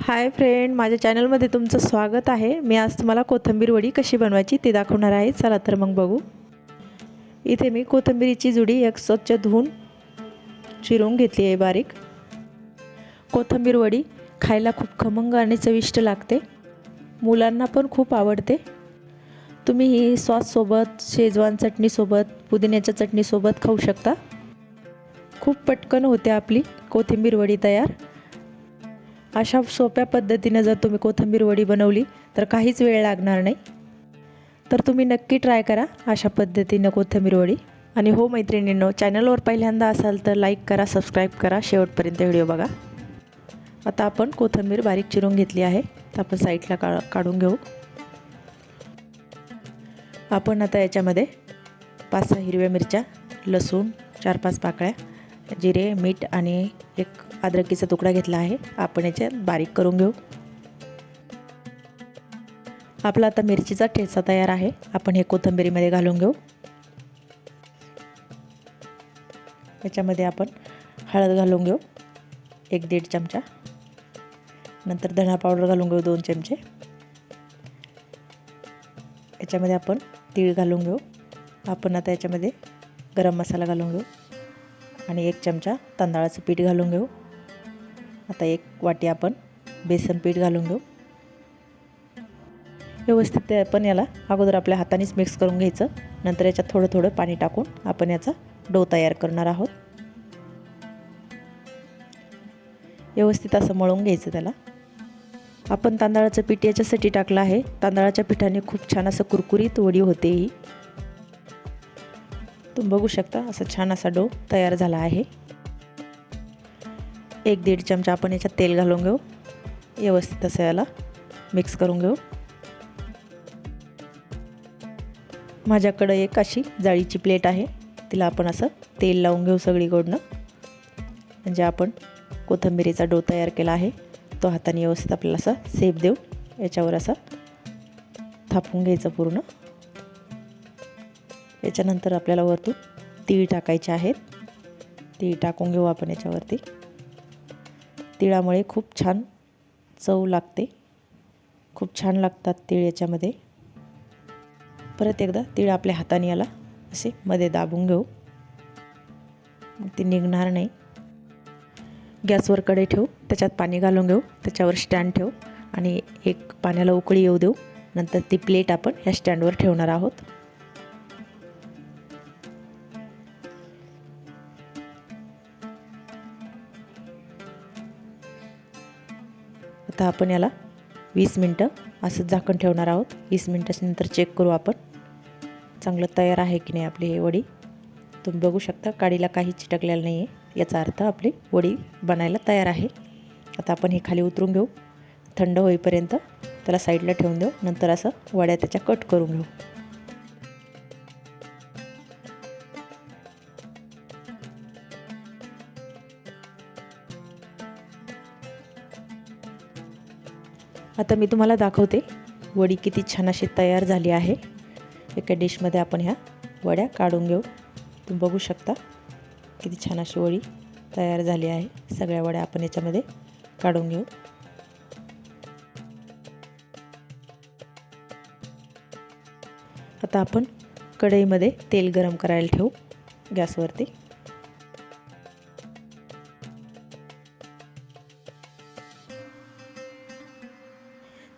Hi friend माझ्या चॅनलमध्ये तुमचं स्वागत आहे. मी आज तुम्हाला कोथिंबीर वडी कशी बनवायची ते दाखवणार आहे. चला तर मग बघू. इथे मी कोथिंबीरीची जुडी एक स्वच्छ धुवून चिरून घेतली आहे बारीक. कोथिंबीर वडी खायला खूप खमंग आणि चविष्ट लागते. मुलांना पण खूप आवडते. तुम्ही ही सॉससोबत शेजवान चटणीसोबत पुदिन्याच्या चटणीसोबत खाऊ शकता. खूप पटकन होते आपली कोथिंबीर वडी तयार. अशा सोप्या पद्धतीनं जर तुम्ही कोथिंबीर वडी बनवली तर काहीच वेळ लागणार नाही. तर तुम्ही नक्की ट्राय करा अशा पद्धतीनं कोथिंबीर वडी. आणि हो मैत्रिणींनो चॅनलवर पहिल्यांदा असाल तर लाईक करा सबस्क्राईब करा शेवटपर्यंत व्हिडिओ बघा. आता आपण कोथिंबीर बारीक चिरून घेतली आहे तर आपण साईडला का काढून घेऊ. आपण आता याच्यामध्ये पाच सहा हिरव्या मिरच्या लसूण चार पाच पाकळ्या जिरे मीठ आणि एक अद्रकीचा तुकडा घेतला आहे. आपण याच्यात बारीक करून घेऊ. आपला आता मिरचीचा ठेचा तयार आहे. आपण हे कोथंबिरीमध्ये घालून घेऊ. याच्यामध्ये आपण हळद घालून घेऊ. एक दीड चमचा. नंतर धणा पावडर घालून घेऊ दोन चमचे. याच्यामध्ये आपण तीळ घालून घेऊ. आपण आता याच्यामध्ये गरम मसाला घालून घेऊ. आणि एक चमचा तांदळाचं पीठ घालून घेऊ. आता एक वाटी आपण बेसन पीठ घालून घेऊ. व्यवस्थित आपण याला अगोदर आपल्या हातानेच मिक्स करून घ्यायचं. नंतर याच्यात थोडं थोडं पाणी टाकून आपण याचा डो तयार करणार आहोत. व्यवस्थित असं मळून घ्यायचं त्याला. आपण तांदळाचं पीठ याच्यासाठी टाकलं आहे. तांदळाच्या पिठाने खूप छान असं कुरकुरीत वडी होते ही. तुम्ही बघू शकता असा छान असा डो तयार झाला आहे. एक दीड चमचा आपण याच्यात तेल घालून घेऊ. व्यवस्थित असं याला मिक्स करून घेऊ. माझ्याकडं एक अशी जाळीची प्लेट आहे. तिला आपण असं तेल लावून घेऊ सगळीकडनं. म्हणजे आपण कोथंबिरीचा डो तयार केला आहे. तो हाताने व्यवस्थित आपल्याला असा सेप देऊ. याच्यावर असा थापून घ्यायचं पूर्ण. त्याच्यानंतर आपल्याला वरतून तीळ टाकायचे आहेत. तीळ टाकून घेऊ आपण याच्यावरती. तिळामुळे खूप छान चव लागते. खूप छान लागतात तीळ याच्यामध्ये. परत एकदा तीळ आपल्या हाताने याला असे मध्ये दाबून घेऊ. ते निघणार नाही. गॅसवर कडे ठेवू. त्याच्यात पाणी घालून घेऊ. त्याच्यावर स्टँड ठेवू. आणि एक पाण्याला उकळी येऊ देऊ. नंतर ती प्लेट आपण ह्या स्टँडवर ठेवणार आहोत. आता आपण याला वीस मिनटं असं झाकण ठेवणार आहोत. वीस मिनटानंतर चेक करू आपण. चांगलं तयार आहे की नाही आपली हे वडी? तुम्ही बघू शकता काडीला काही चिटकलेलं नाही आहे याचा अर्थ आपली वडी बनायला तयार आहे. आता आपण हे खाली उतरून घेऊ. थंड होईपर्यंत त्याला साईडला ठेवून देऊ. नंतर असं वड्या त्याच्या कट करून घेऊ. आता मी तुम्हाला दाखवते वडी किती छान अशी तयार झाली आहे. एका डिशमध्ये आपण ह्या वड्या काढून घेऊ. तुम्ही बघू शकता किती छान अशी वडी तयार झाली आहे. सगळ्या वड्या आपण याच्यामध्ये काढून घेऊ. आता आपण कढईमध्ये तेल गरम करायला ठेवू. गॅसवरती.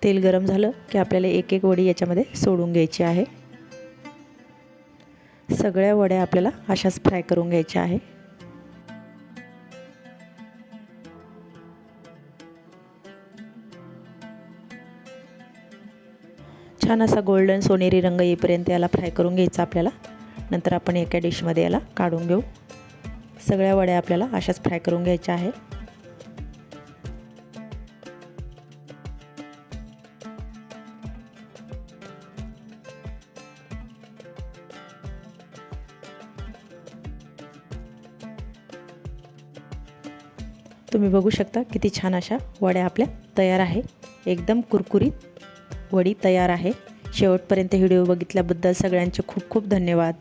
तेल गरम झालं की आपल्याला एक एक वडी याच्यामध्ये सोडून घ्यायची आहे. सगळ्या वड्या आपल्याला अशाच फ्राय करून घ्यायच्या आहे. छान असा गोल्डन सोनेरी रंग येईपर्यंत याला फ्राय करून घ्यायचा आपल्याला. नंतर आपण एका डिशमध्ये याला काढून घेऊ. सगळ्या वड्या आपल्याला अशाच फ्राय करून घ्यायच्या आहे. तुम्ही बघू शकता किती छान अशा वड्या आपल्या तयार आहे. एकदम कुरकुरीत वडी तयार आहे. शेवटपर्यंत व्हिडिओ बघितल्याबद्दल सगळ्यांचे खूप खूप धन्यवाद.